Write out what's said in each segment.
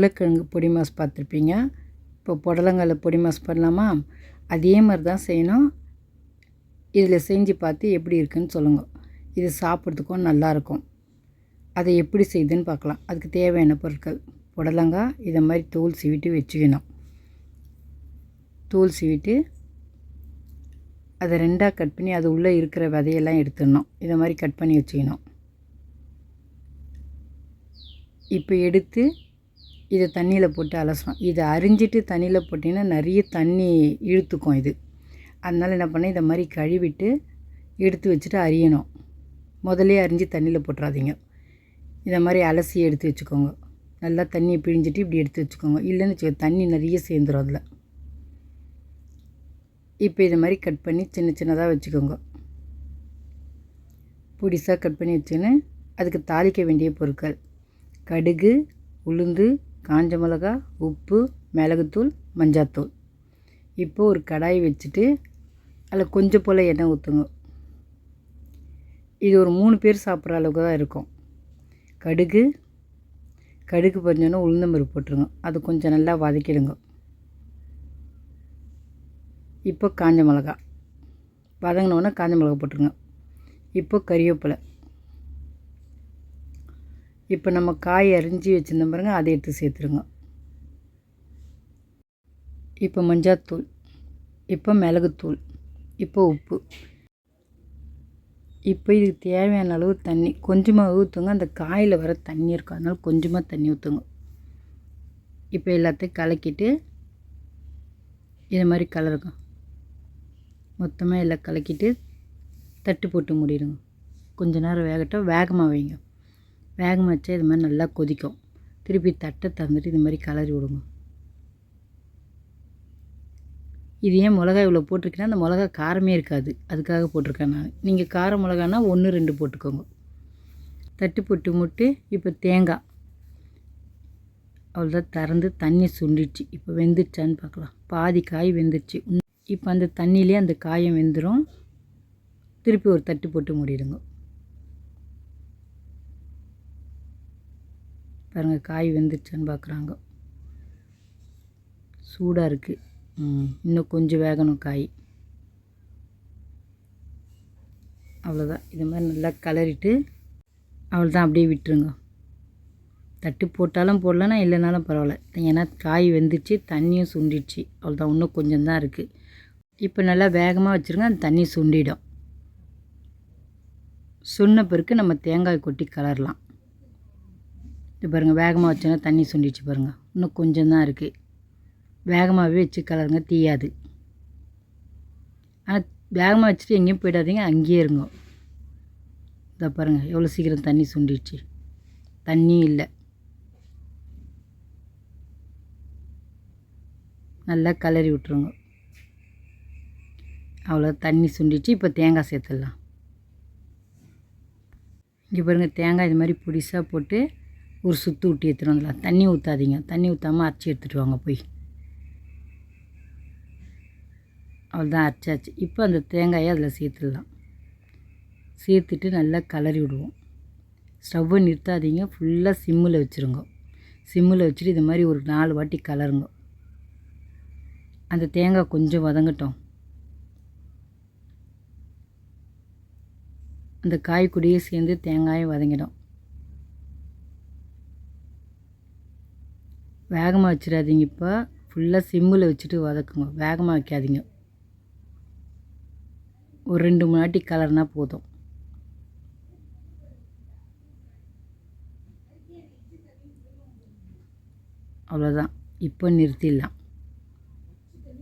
உருளைக்கிழங்கு பொடி மாஸ் பார்த்துருப்பீங்க. இப்போ புடலங்கால பொடி மாஸ் பண்ணலாமா? அதே மாதிரி தான் செய்யணும். இதில் செஞ்சு பார்த்து எப்படி இருக்குன்னு சொல்லுங்கள் இது சாப்பிட்றதுக்கும் நல்லாயிருக்கும். அதை எப்படி செய்யுதுன்னு பார்க்கலாம். அதுக்கு தேவையான பொருட்கள். புடலங்காய் இதை மாதிரி தோல் சீவிட்டு வச்சுக்கணும். தோல் சீவிட்டு அதை ரெண்டாக கட் பண்ணி அது உள்ளே இருக்கிற விதையெல்லாம் எடுத்துடணும். இதை மாதிரி கட் பண்ணி வச்சுக்கணும். இப்போ எடுத்து இதை தண்ணியில் போட்டு அலசணும். இதை அரிஞ்சிட்டு தண்ணியில் போட்டிங்கன்னா நிறைய தண்ணி இழுத்துக்கும் இது. அதனால் என்ன பண்ணேன் இதை மாதிரி கழுவிட்டு எடுத்து வச்சுட்டு அரியணும். முதல்லே அரிஞ்சு தண்ணியில் போட்டுறாதீங்க. இதை மாதிரி அலசி எடுத்து வச்சுக்கோங்க. நல்லா தண்ணியை பிழிஞ்சிட்டு இப்படி எடுத்து வச்சுக்கோங்க. இல்லைன்னு வச்சுக்கோ தண்ணி நிறைய சேர்ந்துடும் அதில். இப்போ இதை மாதிரி கட் பண்ணி சின்ன சின்னதாக வச்சுக்கோங்க. புடிசாக கட் பண்ணி வச்சுன்னு அதுக்கு தாளிக்க வேண்டிய பொருட்கள். கடுகு உளுந்து காஞ்ச மிளகா உப்பு மிளகுத்தூள் மஞ்சாத்தூள். இப்போ ஒரு கடாய் வச்சுட்டு அதில் கொஞ்சம் போல் எண்ணெய் ஊற்றுங்க இது ஒரு மூணு பேர் சாப்பிட்ற அளவுக்கு தான் இருக்கும். கடுகு கடுகு பொரிஞ்சோன்னா உளுந்தம்பருப்பு போட்டுருங்க. அது கொஞ்சம் நல்லா வதக்கிடுங்க. இப்போ காஞ்ச மிளகா. வதங்கினோடனே காஞ்ச மிளகா போட்டுருங்க. இப்போ கறிவேப்பிலை. இப்போ நம்ம காய் அரிஞ்சு வச்சுருந்தோம் பாருங்கள் அதை எடுத்து சேர்த்துருங்க. இப்போ மஞ்சாத்தூள் இப்போ மிளகுத்தூள் இப்போ உப்பு. இப்போ இதுக்கு தேவையான அளவு தண்ணி கொஞ்சமாக ஊற்றுங்க அந்த காயில் வர தண்ணி இருக்கும் அதனால் கொஞ்சமாக தண்ணி ஊற்றுங்க இப்போ எல்லாத்தையும் கலக்கிட்டு இது மாதிரி கலருங்க மொத்தமாக எல்லாம் கலக்கிட்டு தட்டு போட்டு மூடிடுங்க. கொஞ்ச நேரம் வேகட்டும் வேகமாக வைங்க. வேகமாக வச்சா இது மாதிரி நல்லா கொதிக்கும். திருப்பி தட்டை தந்துட்டு இது மாதிரி கலரி விடுங்க. இது ஏன் மிளகாய் இவ்வளோ போட்டிருக்கேன்னா அந்த மிளகா காரமே இருக்காது. அதுக்காக போட்டிருக்கேன் நான். நீங்கள் கார மிளகானா ஒன்று ரெண்டு போட்டுக்கோங்க. தட்டு போட்டு முட்டு இப்போ தேங்காய். அவ்வளோதான் திறந்து தண்ணி சுண்டிடுச்சு. இப்போ வெந்துடுச்சான்னு பார்க்கலாம். பாதி காய் வெந்துடுச்சு. இப்போ அந்த தண்ணியிலே அந்த காயம் வெந்துடும் திருப்பி ஒரு தட்டு போட்டு மூடிடுங்க. பாருங்கள் காய் வெந்துருச்சான்னு பார்க்குறாங்க சூடாக இருக்குது இன்னும் கொஞ்சம் வேகணும் காய். அவ்வளோதான் இது மாதிரி நல்லா கலரிட்டு அவ்வளோதான் அப்படியே விட்டுருங்க. தட்டு போட்டாலும் போடலன்னா இல்லைனாலும் பரவாயில்ல. ஏன்னா காய் வெந்துச்சு தண்ணியும் சுண்டிடுச்சு. அவ்வளோதான் இன்னும் கொஞ்சம் தான் இருக்குது இப்போ நல்லா வேகமாக வச்சுருங்க அந்த தண்ணி சுண்டிடும். சுண்ண பிறகு நம்ம தேங்காய் கொட்டி கலரலாம். இது பாருங்கள் வேகமாக வச்சோன்னா தண்ணி சுண்டிச்சு பாருங்கள் இன்னும் கொஞ்சம் தான் இருக்குது வேகமாகவே வச்சு கலருங்க தீயாது. ஆனால் வேகமாக வச்சுட்டு எங்கேயும் போயிடாதீங்க அங்கேயே இருங்க. இதை பாருங்கள் எவ்வளோ சீக்கிரம் தண்ணி சுண்டிடுச்சு. தண்ணியும் இல்லை. நல்லா கலரி விட்ருங்க அவ்வளோ தண்ணி சுண்டிச்சு இப்போ தேங்காய் சேர்த்துடலாம். இங்கே பாருங்கள் தேங்காய் இது மாதிரி பொடிசாக போட்டு ஒரு சுற்று விட்டு எடுத்துகிட்டு வந்துடலாம். தண்ணி ஊற்றாதீங்க தண்ணி ஊற்றாமல் அரைச்சி எடுத்துகிட்டு வாங்க போய். அவ்வளோதான் அரைச்சாச்சு இப்போ அந்த தேங்காயை அதில் சேர்த்துடலாம். சேர்த்துட்டு நல்லா கலரி விடுவோம். ஸ்டவ்வை நிறுத்தாதீங்க. ஃபுல்லாக சிம்மில் வச்சுருங்க. சிம்மில் வச்சுட்டு இது மாதிரி ஒரு நாலு வாட்டி கலருங்க. அந்த தேங்காய் கொஞ்சம் வதங்கட்டும். அந்த காய் கூடயே சேர்ந்து தேங்காயும் வதங்கிடும். வேகமாக வச்சிடாதீங்க இப்போ. ஃபுல்லாக சிம்மில் வச்சுட்டு வதக்குங்க. வேகமாக வைக்காதீங்க. ஒரு ரெண்டு மூணு வாட்டி கலர்னா போதும். அவ்வளோதான் இப்போ நிறுத்திடலாம்.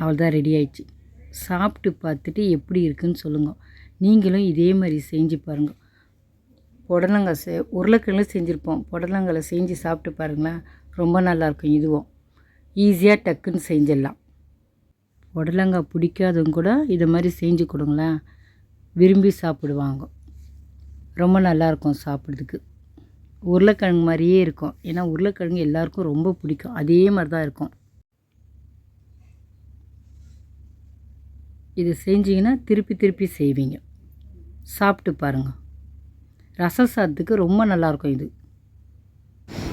அவ்வளோதான் ரெடி ஆயிடுச்சு. சாப்பிட்டு பார்த்துட்டு எப்படி இருக்குன்னு சொல்லுங்கள் நீங்களும் இதே மாதிரி செஞ்சு பாருங்கள் புடலங்காய் செ உருளைக்கிழங்கு செஞ்சுருப்போம். புடலங்காய் செஞ்சு சாப்பிட்டு பாருங்களேன். ரொம்ப நல்லாயிருக்கும் இதுவும். ஈஸியாக டக்குன்னு செஞ்சிடலாம். உடலங்காய் பிடிக்காதவங்க கூட இதை மாதிரி செஞ்சு கொடுங்களேன். விரும்பி சாப்பிடுவாங்க. ரொம்ப நல்லாயிருக்கும் சாப்பிட்றதுக்கு. உருளைக்கிழங்கு மாதிரியே இருக்கும். ஏன்னா உருளைக்கிழங்கு எல்லாருக்கும் ரொம்ப பிடிக்கும். அதே மாதிரி தான் இருக்கும். இது செஞ்சிங்கன்னா திருப்பி திருப்பி செய்வீங்க. சாப்பிட்டு பாருங்கள் ரசம் சாதத்துக்கு ரொம்ப நல்லாயிருக்கும் இது.